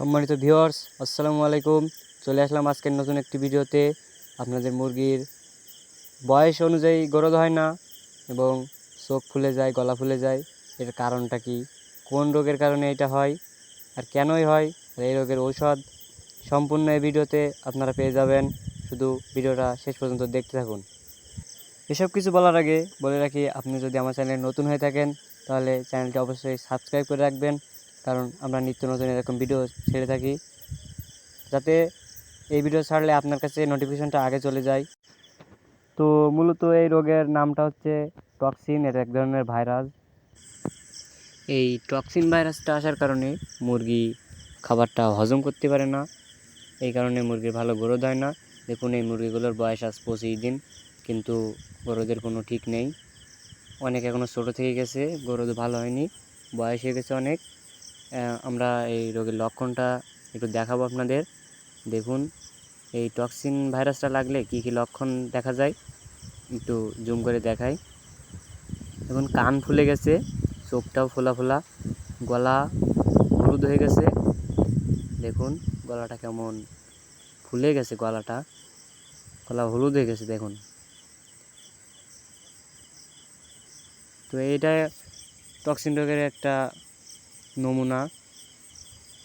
সম্মানিত ভিউয়ার্স, আসসালামু আলাইকুম। চলে আসলাম আজকের নতুন একটি ভিডিওতে। আপনাদের মুরগির বয়স অনুযায়ী গরদ হয় না এবং চোখ ফুলে যায়, গলা ফুলে যায়। এর কারণটা কি? কোন রোগের কারণে এটা হয়? আর কেনই হয়? আর এই রোগের ঔষধ সম্পূর্ণ এই ভিডিওতে আপনারা পেয়ে যাবেন। শুধু ভিডিওটা শেষ পর্যন্ত দেখতে থাকুন। এসব কিছু বলার আগে বলে রাখি, আপনি যদি আমার চ্যানেলে নতুন হয়ে থাকেন, তাহলে চ্যানেলটি অবশ্যই সাবস্ক্রাইব করে রাখবেন। কারণ আমরা নিত্য নতুন এরকম ভিডিও ছেড়ে থাকি। যাতে এই ভিডিও ছাড়লে আপনার কাছে নোটিফিকেশনটা আগে চলে যায়। তো মূলত এই রোগের নামটা হচ্ছে টক্সিন এটা এক ধরনের ভাইরাস এই টক্সিন ভাইরাসটা আসার কারণে মুরগি খাবারটা হজম করতে পারে না। এই কারণে মুরগির ভালো গ্রোথ হয় না। দেখুন, এই মুরগিগুলোর বয়স আজ পঁচিশ দিন, কিন্তু গরুদের কোনো ঠিক নেই। অনেক এখনও ছোটো থেকে গেছে গরুদের ভালো হয়নি, বয়স হয়ে গেছে অনেক। আমরা এই রোগের লক্ষণটা একটু দেখাবো আপনাদের। দেখুন, এই টক্সিন ভাইরাসটা লাগলে কি কি লক্ষণ দেখা যায়? একটু জুম করে দেখাই। এখন কান ফুলে গেছে, চোখটাও ফোলা ফোলা, গলা হলুদ হয়ে গেছে। দেখুন, গলাটা কেমন ফুলে গেছে, গলাটা। গলা হলুদ হয়ে গেছে, দেখুন। তো এটা টক্সিন রোগের একটা নমুনা।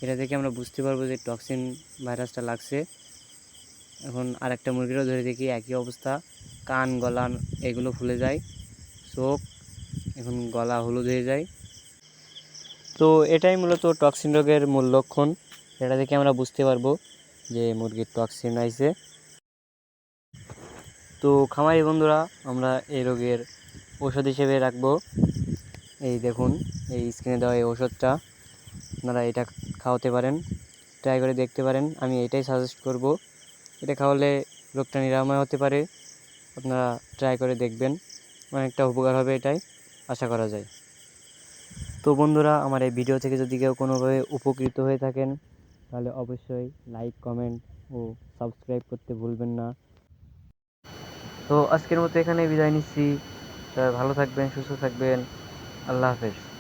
এটা থেকে আমরা বুঝতে পারব যে টক্সিন ভাইরাসটা লাগছে। এখন আরেকটা মুরগিরও ধরে দেখি, একই অবস্থা। কান গলা এগুলো ফুলে যায়। চোখ, এখন গলা হলুদ হয়ে যায়। তো এটাই মূলত টক্সিন রোগের মূল লক্ষণ। এটা থেকে আমরা বুঝতে পারব যে মুরগির টক্সিন আইছে। তো খামারি বন্ধুরা, আমরা এই রোগের ওষুধ হিসেবে রাখব। এই দেখুন, এই স্ক্রিনে দেওয়া এই ওষুধটা আপনারা এটা খাওয়াতে পারেন ট্রাই করে দেখতে পারেন। আমি এটাই সাজেস্ট করব। এটা খাওয়ালে রোগটা নিরাময় হতে পারে। আপনারা ট্রাই করে দেখবেন। অনেকটা উপকার হবে এটাই, আশা করা যায়। তো বন্ধুরা, আমার এই ভিডিও থেকে যদি কেউ কোনোভাবে উপকৃত হয়ে থাকেন, তাহলে অবশ্যই লাইক কমেন্ট ও সাবস্ক্রাইব করতে ভুলবেন না। তো আজকের মতো এখানে বিদায় নিচ্ছি। ভালো থাকবেন, সুস্থ থাকবেন। আল্লাহ হাফেজ।